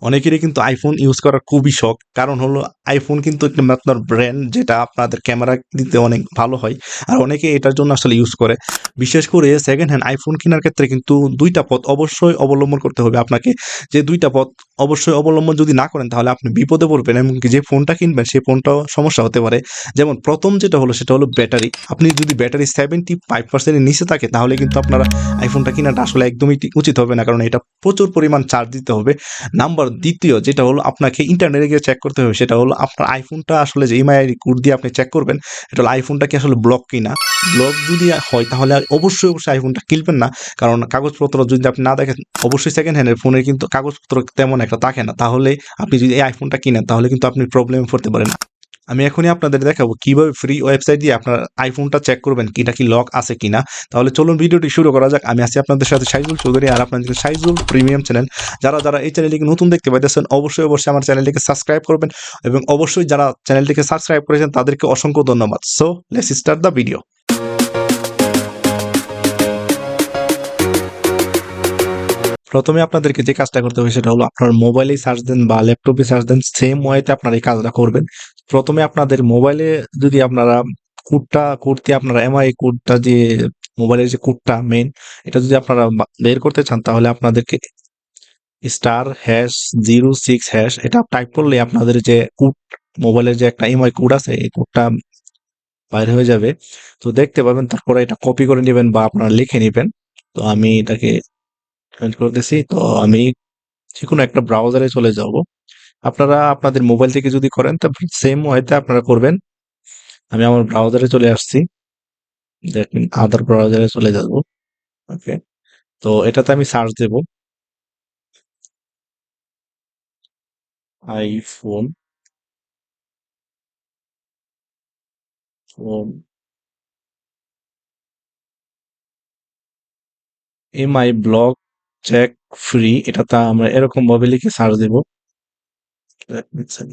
অনেকেরই কিন্তু iPhone use করার খুবই শখ। কারণ হলো আইফোন কিন্তু একটা আপনার ব্র্যান্ড যেটা আপনাদের ক্যামেরা দিতে অনেক ভালো হয়। আর অনেকে এটার জন্য আসলে ইউজ করে। বিশেষ করে সেকেন্ড হ্যান্ড আইফোন কেনার ক্ষেত্রে কিন্তু দুইটা পথ অবশ্যই অবলম্বন করতে হবে আপনাকে। যে দুইটা পথ অবশ্যই অবলম্বন যদি না করেন, তাহলে আপনি বিপদে পড়বেন এমনকি যে ফোনটা কিনবেন, সেই ফোনটাও সমস্যা হতে পারে। যেমন প্রথম যেটা হলো, সেটা হলো ব্যাটারি। আপনি যদি ব্যাটারি সেভেন্টি ফাইভ পার্সেন্টের নিচে থাকে, তাহলে কিন্তু আপনারা আইফোনটা কেনাটা আসলে একদমই উচিত হবে না। কারণ এটা প্রচুর পরিমাণ চার্জ দিতে হবে। নাম্বার দ্বিতীয় যেটা হলো আপনাকে ইন্টারনেটে গিয়ে চেক করতে হবে, সেটা হলো আপনার আইফোনটা আসলে যে ইএমআই কোড দিয়ে আপনি চেক করবেন, এটা হলো আইফোনটা কি আসলে ব্লক কিনা? ব্লক যদি হয় তাহলে অবশ্যই অবশ্যই আইফোনটা কিনবেন না, কারণ কাগজপত্র যদি আপনি না দেখেন, অবশ্যই সেকেন্ড হ্যান্ডের ফোনের কিন্তু কাগজপত্র তেমন একটা থাকে না। তাহলে আপনি যদি এই আইফোনটা কিনেন, তাহলে কিন্তু আপনি প্রবলেমে পড়তে পারেন আমি এখনই আপনাদের দেখাবো কীভাবে ফ্রি ওয়েবসাইট দিয়ে আপনার আইফোনটা চেক করবেন, কিটা কি লক আছে কিনা। তাহলে চলুন ভিডিওটি শুরু করা যাক। আমি আছি আপনাদের সাথে সাইজুল চৌধুরী আর আপনাদের সাইজুল প্রিমিয়াম চ্যানেল যারা যারা এই চ্যানেলটিকে নতুন দেখতে পাইতেছেন, অবশ্যই অবশ্যই আমার চ্যানেলটিকে সাবস্ক্রাইব করবেন এবং অবশ্যই যারা চ্যানেলটিকে সাবস্ক্রাইব করেছেন, তাদেরকে অসংখ্য ধন্যবাদ। So let's start the video প্রথমে আপনাদেরকে যে কাজটা করতে হবে, সেটা হলো আপনার মোবাইলে সার্চ দেন বা ল্যাপটপে সার্চ দেন সেম ওয়েতে আপনারা এই কাজটা করবেন। প্রথমে আপনাদের মোবাইলে যদি আপনারা কোডটা করতে, আপনারা এমআই কোডটা যে মোবাইলের যে কোডটা মেন এটা যদি আপনারা বের করতে চান, তাহলে আপনাদেরকে star hash zero six hash এটা টাইপ করলে আপনাদের যে কোড মোবাইলের যে একটা এমআই কোড আছে, এই কোডটা বাইর হয়ে যাবে। তো দেখতে পাবেন, তারপরে এটা কপি করে নেবেন বা আপনারা লিখে নেবেন। তো আমি এটাকে চেঞ্জ করতেছি তো আমি যে কোনো একটা ব্রাউজারে চলে যাব। আপনারা আপনাদের মোবাইল থেকে যদি করেন, তা সেম ওয়েতে আপনারা করবেন। আমি আমার ব্রাউজারে চলে আসছি। দেখেন আদার ব্রাউজারে চলে যাব। ওকে তো এটাতে আমি সার্চ দেব। IPhone phone MI blog check free এটাতে আমরা এরকম ভাবে লিখে সার্চ দেব।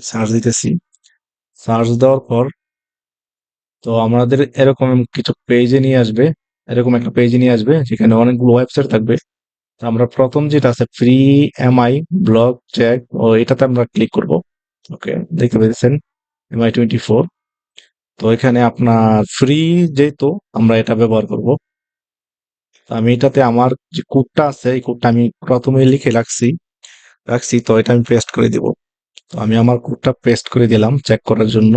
সার্চ দিতেছি। সার্চ দেওয়ার পর তো আমাদের এরকম কিছু পেজে নিয়ে আসবে, এরকম একটা পেজে নিয়ে আসবে, যেখানে অনেকগুলো ওয়েবসাইট থাকবে। তো আমরা প্রথম যেটা আছে ফ্রি এমআই ব্লগ চেক ও এটাতে আমরা ক্লিক করব। ওকে দেখতে পেয়েছেন এমআই টোয়েন্টি ফোর তো এখানে আপনার ফ্রি যেহেতু আমরা এটা ব্যবহার করব। তো আমি এটাতে আমার যে কোডটা আছে, এই কোডটা আমি প্রথমে লিখে রাখছি। রাখছি, তো এটা আমি পেস্ট করে দিব। তো আমি আমার কোডটা পেস্ট করে দিলাম চেক করার জন্য।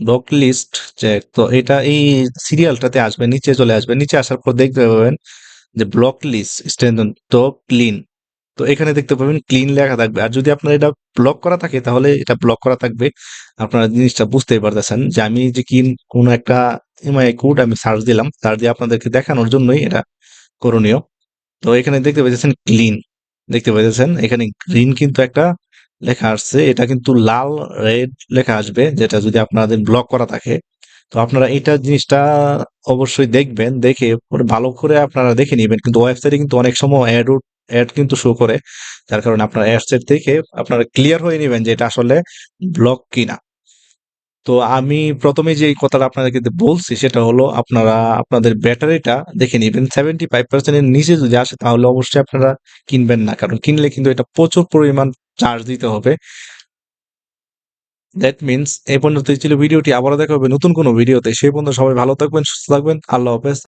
ডক লিস্ট চেক তো এটা এই সিরিয়ালটাতে আসবে, নিচে চলে আসবে, নিচে আসার পর দেখতে পাবেন যে ব্লক লিস্ট স্ট্যান্ডন টপ ক্লিন তো এখানে দেখতে পাবেন ক্লিন লেখা থাকবে। আর যদি আপনার এটা ব্লক করা থাকে, তাহলে এটা ব্লক করা থাকবে। আপনারা জিনিসটা বুঝতেই পারতেছেন যে আমি যে কি কোনো একটা এমআই কোড আমি সার্চ দিলাম সার্চ দিয়ে আপনাদেরকে দেখানোর জন্যই এটা করণীয়। তো এখানে দেখতে পাচ্ছেন ক্লিন দেখতে পাইতেছেন, এখানে গ্রিন কিন্তু একটা লেখা আসছে। এটা কিন্তু লাল রেড লেখা আসবে, যেটা যদি আপনাদের ব্লক করা থাকে। তো আপনারা এটা জিনিসটা অবশ্যই দেখবেন, দেখে ভালো করে আপনারা দেখে নেবেন। কিন্তু ওয়েবসাইটে কিন্তু অনেক সময় অ্যাড অ্যাড কিন্তু শো করে। যার কারণে আপনার অ্যাডসেট থেকে আপনারা ক্লিয়ার হয়ে নেবেন যে এটা আসলে ব্লক কিনা। তো আমি প্রথমে যে কথাটা আপনাদেরকে বলছি সেটা হলো আপনারা, আপনাদের ব্যাটারিটা দেখে নিবেন। সেভেন্টি ফাইভ পার্সেন্টের নিচে যদি আসে তাহলে অবশ্যই আপনারা কিনবেন না, কারণ কিনলে কিন্তু এটা প্রচুর পরিমাণ চার্জ দিতে হবে। দ্যাট মিনস এই পর্যন্ত ছিল ভিডিওটি, আবারও দেখা হবে নতুন কোনো ভিডিওতে। সেই পর্যন্ত সবাই ভালো থাকবেন, সুস্থ থাকবেন। আল্লাহ হাফেজ।